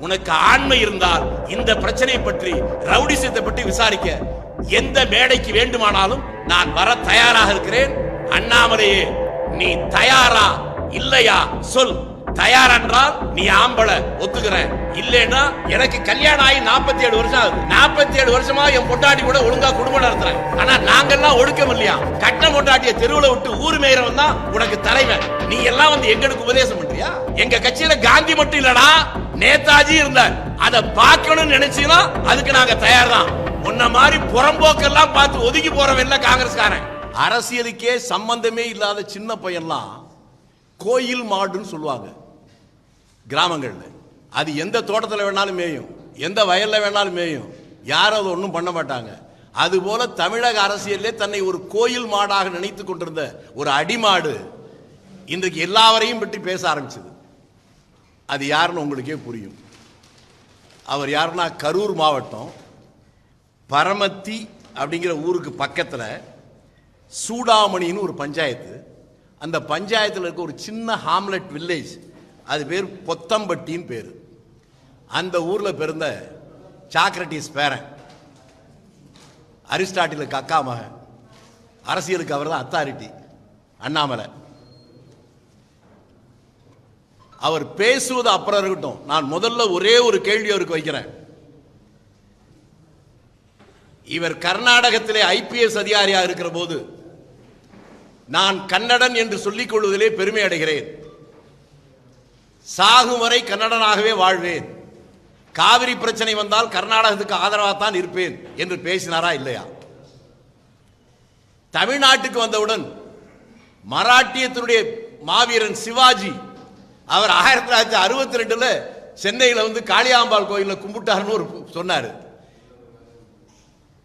உனக்கு ஆண்மை இருந்தால் இந்த பிரச்சனையை பற்றி ரவுடிசத்தை பற்றி விசாரிக்க எந்த மேடைக்கு வேண்டுமானாலும் நான் வர தயாராக இருக்கிறேன். அண்ணாமலையே நீ தயாரா இல்லையா? சொல். தயார் என்றால் நீ ஆம்பளை ஒத்துக்கிறேன். இல்லைன்னா எனக்கு கல்யாணம் ஆகி 47 ஏழு வருஷம் ஆகுது. 47 ஏழு வருஷமா என் பொட்டாட்டி கூட ஒழுங்கா குடும்பம் நடத்துறேன். ஆனா நாங்கெல்லாம் ஒழுக்கம் இல்லையா? கட்ட பொட்டாட்டிய தெருவுல விட்டு ஊர் மேயறவன் தான் உனக்கு தலைவன். நீ எல்லாம் வந்து எங்களுக்கு உபதேசம் பண்றியா? எங்க கட்சியில காந்தி மட்டும் இல்லடா நேதாஜி இருந்தார். அதை பார்க்கணும்னு நினைச்சீங்கன்னா அதுக்கு நாங்க தயார் தான் உன்ன மாதிரி புறம்போக்கெல்லாம் பார்த்து ஒதுக்கி போறவன் இல்ல காங்கிரஸ்காரன். அரசியலுக்கே சம்பந்தமே இல்லாத சின்ன பையன்லாம் கோயில் மாடுன்னு சொல்லுவாங்க கிராமங்களில். அது எந்த தோட்டத்தில் வேணாலும் மேயும். எந்த வயலில் வேணாலும் மேயும். யாரும் அதை ஒன்றும் பண்ண மாட்டாங்க. அதுபோல தமிழக அரசியலே தன்னை ஒரு கோயில் மாடாக நினைத்து கொண்டிருந்த ஒரு அடிமாடு இன்றைக்கு எல்லாவரையும் பற்றி பேச ஆரம்பிச்சது. அது யாருன்னு உங்களுக்கே புரியும். அவர் யாருன்னா கரூர் மாவட்டம் பரமத்தி அப்படிங்கிற ஊருக்கு பக்கத்தில் சூடாமணின்னு ஒரு பஞ்சாயத்து. அந்த பஞ்சாயத்தில் இருக்க ஒரு சின்ன ஹாம்லெட் வில்லேஜ் அது பேர் பொத்தம்பட்டின்னு பேர். அந்த ஊரில் பிறந்த சாக்ரட்டிஸ் பேரன். அரிஸ்டாட்டிலுக்கு அக்கா மகன். அரசியலுக்கு அவர் தான் அத்தாரிட்டி அண்ணாமலை. அவர் பேசுவது அப்புறம் இருக்கட்டும். நான் முதல்ல ஒரே ஒரு கேள்வி அவருக்கு வைக்கிறேன். இவர் கர்நாடகத்திலே ஐபிஎஸ் அதிகாரியாக இருக்கிற போது நான் கன்னடன் என்று சொல்லிக் கொள்வதிலே பெருமை அடைகிறேன். சாகும் வரை கன்னடனாகவே வாழ்வேன். காவிரி பிரச்சனை வந்தால் கர்நாடகத்துக்கு ஆதரவாகத்தான் இருப்பேன் என்று பேசினாரா இல்லையா? தமிழ்நாட்டுக்கு வந்தவுடன் மராட்டியத்தினுடைய மாவீரன் சிவாஜி அவர் ஆயிரத்தி தொள்ளாயிரத்தி அறுபத்தி ரெண்டுல சென்னையில் வந்து காளியாம்பாள் கோயிலில் கும்பிட்டாருன்னு ஒரு சொன்னார்.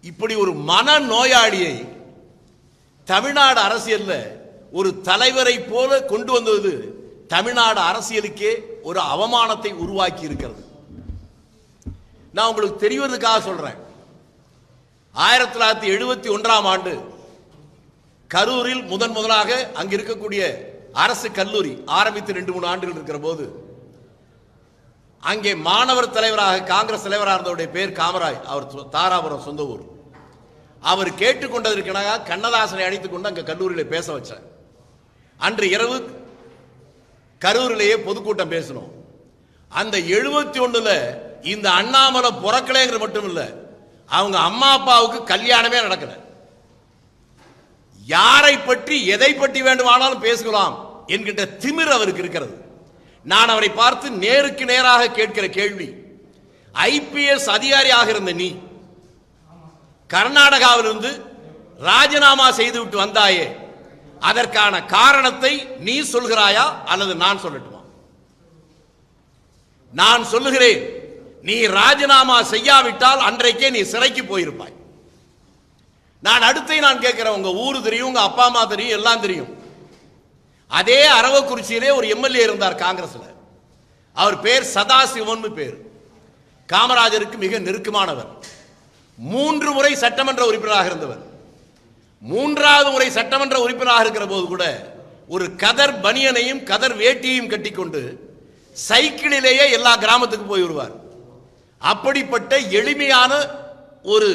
இப்படி ஒரு மன நோயாளியை தமிழ்நாடு அரசியல்ல ஒரு தலைவரை போல கொண்டு வந்தது தமிழ்நாடு அரசியலுக்கே ஒரு அவமானத்தை உருவாக்கி இருக்கிறது. நான் உங்களுக்கு தெரிவதற்காக சொல்றேன். ஆயிரத்தி தொள்ளாயிரத்தி எழுபத்தி ஒன்றாம் ஆண்டு கரூரில் முதன் முதலாக அங்கு இருக்கக்கூடிய அரசு கல்லூரி ஆரம்பித்து ரெண்டு மூணு ஆண்டுகள் இருக்கிற போது அங்கே மாணவர் தலைவராக காங்கிரஸ் தலைவராக இருந்தவருடைய பேர் காமராஜ் அவர் தாராபுரம் சொந்த ஊர். அவர் கேட்டுக்கொண்டதற்காக கண்ணதாசனை அழைத்துக் கொண்டு அங்கே கல்லூரியில் பேச வச்சார். அன்று இரவு கரூரிலேயே பொதுக்கூட்டம் பேசணும் அந்த எழுபத்தி ஒண்ணுல இந்த அண்ணாமலை புறக்கலைங்கிற மட்டும் இல்லை அவங்க அம்மா அப்பாவுக்கு கல்யாணமே நடக்கல. யாரை பற்றி எதை பற்றி வேண்டுமானாலும் பேசலாம் என்கின்ற திமிர் அவருக்கு இருக்கிறது. நான் அவரை பார்த்து நேருக்கு நேராக கேட்கிற கேள்வி ஐபிஎஸ் அதிகாரியாக இருந்த நீ கர்நாடகாவிலிருந்து ராஜினாமா செய்துவிட்டு வந்தாயே அதற்கான காரணத்தை நீ சொல்கிறாயா அல்லது நான் சொல்லட்டுமா? நான் சொல்லுகிறேன் நீ ராஜினாமா செய்யாவிட்டால் அன்றைக்கே நீ சிறைக்கு போயிருப்பாய். நான் அடுத்தை நான் கேட்கிறேன் உங்க ஊரு தெரியும் உங்க அப்பா அம்மா தெரியும் எல்லாம் தெரியும். அதே அரவக்குறிச்சியிலே ஒரு எம்எல்ஏ இருந்தார் காங்கிரஸ்ல. அவர் பேர் சதாசிவன் பேர். காமராஜருக்கு மிக நெருக்கமானவர். மூன்று முறை சட்டமன்ற உறுப்பினராக இருந்தவர். மூன்றாவது முறை சட்டமன்ற உறுப்பினராக இருக்கிற போது கூட ஒரு கதர் பனியனையும் கதர் வேட்டியையும் கட்டிக்கொண்டு சைக்கிளிலேயே எல்லா கிராமத்துக்கு போய் வருவார் அப்படிப்பட்ட எளிமையான ஒரு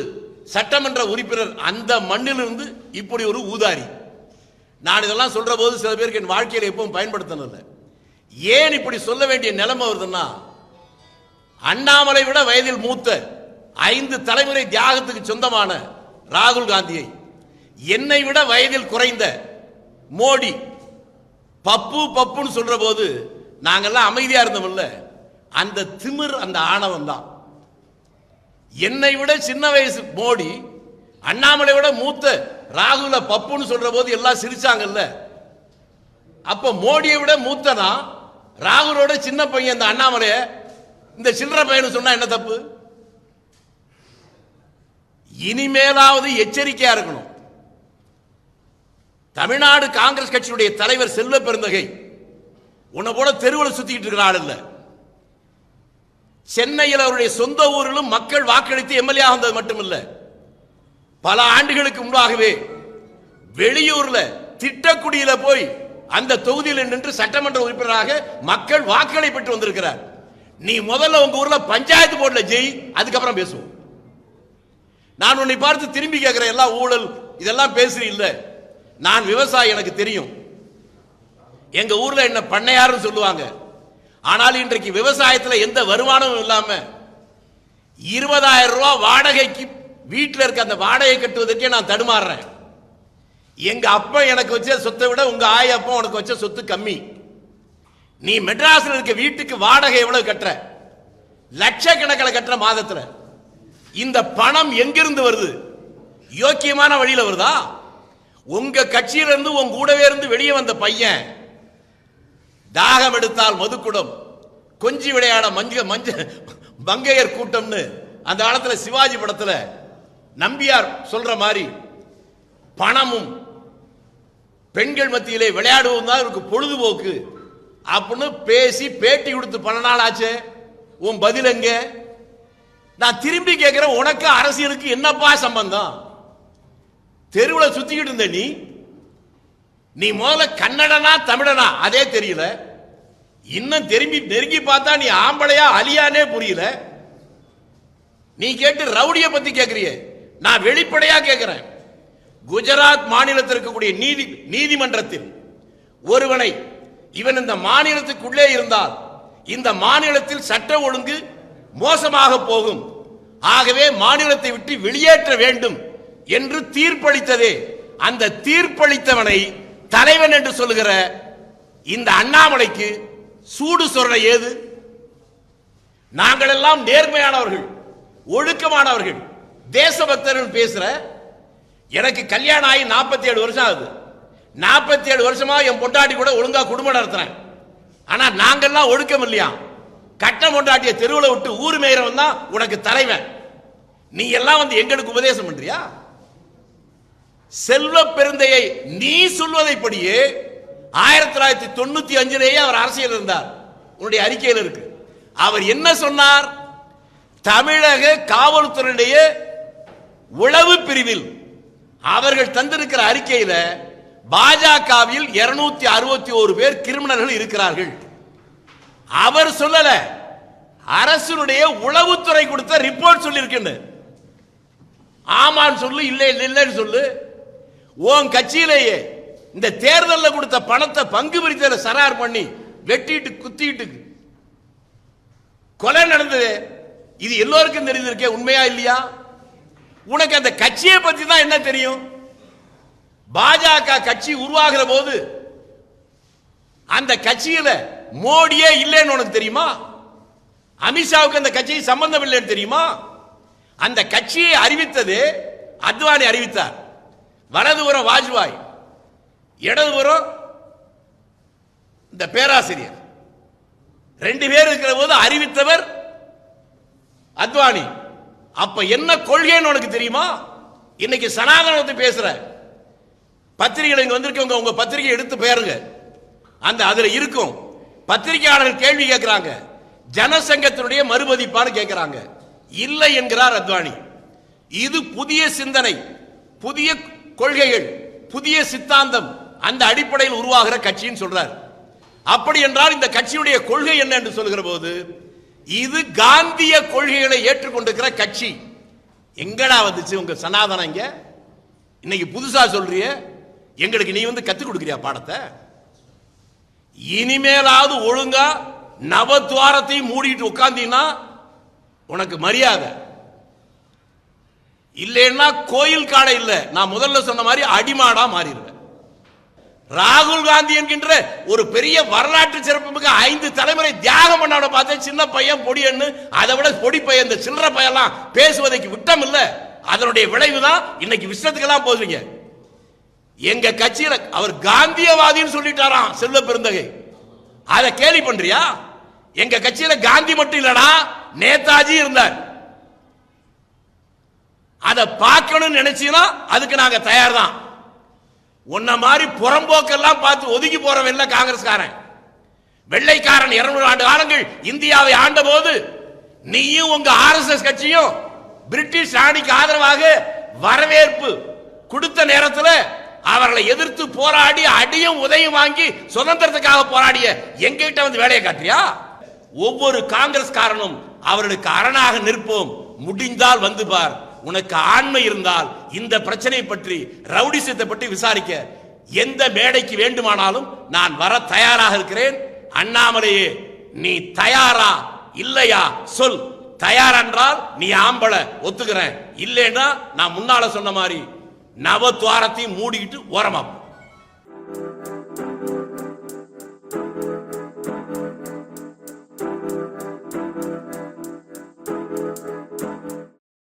சட்டமன்ற உறுப்பினர் அந்த மண்ணிலிருந்து இப்படி ஒரு ஊதாரி. நான் இதெல்லாம் சொல்ற போது சில பேருக்கு என் வாழ்க்கையில் எப்பவும் பயன்படுத்தினதில்லை ஏன் இப்படி சொல்ல வேண்டிய நிலைமை வருதுன்னா அண்ணாமலை விட வயதில் மூத்த ஐந்து தலைமுறை தியாகத்துக்கு சொந்தமான ராகுல் காந்தியை என்னை விட வயதில் குறைந்த மோடி பப்பு பப்புன்னு சொல்ற போது நாங்கெல்லாம் அமைதியா இருந்தோம்ல அந்த திமிர் அந்த ஆணவம் தான். என்னை விட சின்ன வயசு மோடி அண்ணாமலை விட மூத்த ராகுல பப்புன்னு சொல்ற போது எல்லாம் சிரிச்சாங்கல்ல. அப்ப மோடியை விட மூத்தனா ராகுலோட சின்ன பையன் இந்த அண்ணாமலைய இந்த சில்லற பையன் சொன்னா என்ன தப்பு? இனிமேலாவது எச்சரிக்கையா இருக்கணும். தமிழ்நாடு காங்கிரஸ் கட்சியுடைய தலைவர் செல்வ பெருந்தகை உன்னை போல தெருவில் சுத்திக்கிட்டு இருக்கிற ஆள் இல்ல. சென்னையில் அவருடைய சொந்த ஊரிலும் மக்கள் வாக்களித்து எம்எல்ஏ ஆனது மட்டுமில்ல. பல ஆண்டுகளுக்கு முன்பாகவே வெளியூர்ல திட்டக்குடியில போய் அந்த தொகுதியில் நின்று சட்டமன்ற உறுப்பினராக மக்கள் வாக்களை பெற்று வந்திருக்கிறார். நீ முதல்ல உங்க ஊர்ல பஞ்சாயத்து போர்டில் ஜெய் அதுக்கப்புறம் பேசுவோம். நான் உன்னை பார்த்து திரும்பி கேட்கிற எல்லா ஊழல் இதெல்லாம் பேசுறீ இல்ல. நான் விவசாயி எனக்கு தெரியும். எங்க ஊர்ல என்ன பண்ணையாருன்னு சொல்லுவாங்க. ஆனால் இன்றைக்கு விவசாயத்தில் எந்த வருமானமும் இல்லாம இருபதாயிரம் ரூபாய் வாடகைக்கு வீட்டில் இருக்க அந்த வாடகை கட்டுவதற்கே நான் தடுமாறுறேன். எங்க அப்பா எனக்கு வச்ச சொத்தை விட உங்க ஆய அப்பா உனக்கு வச்ச சொத்து கம்மி. நீ மெட்ராஸ்ல இருக்க வீட்டுக்கு வாடகை எவ்வளவு கட்டுற? லட்சக்கணக்கில் கட்டுற மாதத்தில். இந்த பணம் எங்கிருந்து வருது? யோக்கியமான வழியில் வருதா? உங்க கட்சியிலிருந்து உங்க கூடவே இருந்து வெளியே வந்த பையன் தாகம் எடுத்தால் மதுக்குடம் கொஞ்சி விளையாட மஞ்ச மஞ்ச மங்கையர் கூட்டம்னு அந்த காலத்தில் சிவாஜி படத்தில் நம்பியார் சொல்ற மாதிரி பணமும் பெண்கள் மத்தியிலே விளையாடுவோம் தான் இவருக்கு பொழுதுபோக்கு. அப்படின்னு பேசி பேட்டி கொடுத்து பல நாள் ஆச்சு. உன் பதில் எங்கே? நான் திரும்பி கேட்கிறேன் உனக்கு அரசியலுக்கு என்னப்பா சம்பந்தம்? தெருவில் சுத்திக்கிட்டு இருந்த நீ நீ முதல்ல கன்னடனா தமிழனா? அதே தெரியல. இன்னும் திரும்பி நெருங்கி பார்த்தா நீ ஆம்பளையா அலியானே புரியல. நீ கேட்டு ரவுடிய பத்தி கேட்கிறிய நான் வெளிப்படையா கேட்கிறேன் குஜராத் மாநிலத்தில் இருக்கக்கூடிய நீதி நீதிமன்றத்தில் ஒருவனை இவன் இந்த மாநிலத்துக்குள்ளே இருந்தால் இந்த மாநிலத்தில் சட்ட ஒழுங்கு மோசமாக போகும். ஆகவே மாநிலத்தை விட்டு வெளியேற்ற வேண்டும் என்று தீர்ப்பளித்ததே. அந்த தீர்ப்பளித்தவனை தலைவன் என்று சொல்லுகிற இந்த அண்ணாமலைக்கு சூடு சொல்ற ஏது? நாங்கள் எல்லாம் நேர்மையானவர்கள் ஒழுக்கமானவர்கள். தேசபக்தர்கள் பேசுற எனக்கு கல்யாணம் ஆகி நாற்பத்தி ஏழு வருஷம் ஆகுது. நாற்பத்தி ஏழு வருஷமா என் பொண்டாட்டி கூட ஒழுங்கா குடும்பம் நடத்துறேன். ஆனா நாங்கெல்லாம் ஒழுக்கம் இல்லையா? கட்ட பொண்டாட்டிய தெருவில் விட்டு ஊர் மேயறவன் தான் உனக்கு தலைவன். நீ எல்லாம் வந்து எங்களுக்கு உபதேசம் பண்றியா? செல்வ பெருந்தையை நீ சொல்வதைப்படியே ஆயிரத்தி தொள்ளாயிரத்தி தொண்ணூத்தி அஞ்சிலேயே அவர் அரசியல் இருந்தார். உன்னுடைய அறிக்கையில் இருக்கு. அவர் என்ன சொன்னார்? தமிழக காவல்துறையுடைய உளவு பிரிவில் அவர்கள் தந்திருக்கிற அறிக்கையில் பாஜகவில் இருநூத்தி அறுபத்தி ஒரு பேர் கிரிமினல்கள் இருக்கிறார்கள். அவர் சொல்லல. அரசினுடைய உளவுத்துறை கொடுத்த ரிப்போர்ட் சொல்லியிருக்குன்னு. ஆமான்னு சொல்லு இல்லை இல்லை, இல்லைன்னு சொல்லு. உன் கட்சியிலேயே இந்த தேர்தலில் கொடுத்த பணத்தை பங்கு பிரித்தல சரார் பண்ணி வெட்டிட்டு குத்திட்டு கொலை நடந்தது. இது எல்லோருக்கும் தெரிஞ்சிருக்கே உண்மையா இல்லையா? உனக்கு அந்த கட்சியை பத்தி தான் என்ன தெரியும்? பாஜக கட்சி உருவாகிற போது அந்த கட்சியில மோடியே இல்லைன்னு உனக்கு தெரியுமா? அமித்ஷாவுக்கு அந்த கட்சியை சம்பந்தம் இல்லைன்னு தெரியுமா? அந்த கட்சியை அறிவித்தது அத்வானி அறிவித்தார். வலதுபுறம் வாஜ்பாய் இடதுபுறம் இந்த பேராசிரியர். ரெண்டு பேர் இருக்கிற போது அறிவித்தவர் அத்வானி. அப்ப என்ன கொள்கைன்னு உனக்கு தெரியுமா? இன்னைக்கு சனாதனத்தை பேசுற பத்திரிகைகள் இங்க வந்திருக்கவங்க உங்க பத்திரிகை எடுத்து பேருங்க. அந்த அதுல இருக்கும். பத்திரிகையாளர்கள் கேள்வி கேட்கிறாங்க. ஜனசங்கத்தினுடைய மறுபதிப்பான்னு கேட்கிறாங்க. இல்லை என்கிறார் அத்வானி. இது புதிய சிந்தனை புதிய கொள்கைகள் புதிய சித்தாந்தம் அந்த அடிப்படையில் உருவாகிற கட்சின்னு சொல்றார். அப்படி என்றால் இந்த கட்சியுடைய கொள்கை என்ன என்று சொல்கிற போது இது காந்திய கொள்கைகளை ஏற்றுக்கொண்டிருக்கிற கட்சி. எங்கடா வந்துச்சு உங்க சனாதனம் இங்க? இன்னைக்கு புதுசா சொல்றிய எங்களுக்கு நீ வந்து கத்துக் கொடுக்குறியா பாடத்தை? இனிமேலாவது ஒழுங்கா நவத்வாரத்தையும் மூடிட்டு உட்காந்தீங்கன்னா உனக்கு மரியாதை. இல்லைன்னா கோயில் காடை இல்லை. நான் முதல்ல சொன்ன மாதிரி அடிமாடா மாறிடுவேன். ராகுல் காந்தி என்கின்ற ஒரு பெரிய வரலாற்று சிறப்புமிக்க ஐந்து தலைமுறை தியாகம் பண்ணவன பார்த்தேன் சின்ன பையன் பொடியன்னு அதை விட பொடி பையன் இந்த சில்லற பையன்லாம் பேசுவதற்கு விட்டம் இல்லை அதனுடைய விளைவு தான் இன்னைக்கு விஷயத்துக்கெல்லாம் போதுவீங்க எங்க கட்சியில அவர் காந்தியவாதின்னு சொல்லிட்டாராம் செல்வ பெருந்தகை. அதை கேலி பண்றியா? எங்க கட்சியில காந்தி மட்டும் இல்லடா நேதாஜி இருந்தார். அதை பார்க்கணும்னு நினைச்சீங்கன்னா அதுக்கு நாங்க தயார் தான் உன்ன மாதிரி புறம்போக்கெல்லாம் பார்த்து ஒதுக்கி போறவன் இல்லை காங்கிரஸ்காரன். வெள்ளைக்காரன் இருநூறு ஆண்டு காலங்கள் இந்தியாவை ஆண்ட போது நீயும் உங்க ஆர்எஸ்எஸ் கட்சியும் பிரிட்டிஷ் ராணிக்கு ஆதரவாக வரவேற்பு கொடுத்த நேரத்தில் அவர்களை எதிர்த்து போராடி அடியும் உதயம் வாங்கி சுதந்திரத்துக்காக போராடிய எங்கிட்ட வந்து வேலையை காட்டியா ஒவ்வொரு காங்கிரஸ்காரனும் அவர்களுக்கு அரணாக நிற்போம். முடிந்தால் வந்து பார். உனக்கு ஆண்மை இருந்தால் இந்த பிரச்சனை பற்றி ரவுடிசத்தை பற்றி விசாரிக்க. எந்த மேடைக்கு வேண்டுமானாலும் நான் வர தயாராக இருக்கிறேன். அண்ணாமலையே நீ தயாரா? இல்லையா? சொல். தயார் என்றால் நீ ஆம்பளை. ஒத்துக்கிறேன். இல்லைன்னா நான் முன்னால சொன்ன மாதிரி நவ துவாரத்தையும் மூடிக்கிட்டு ஓரமா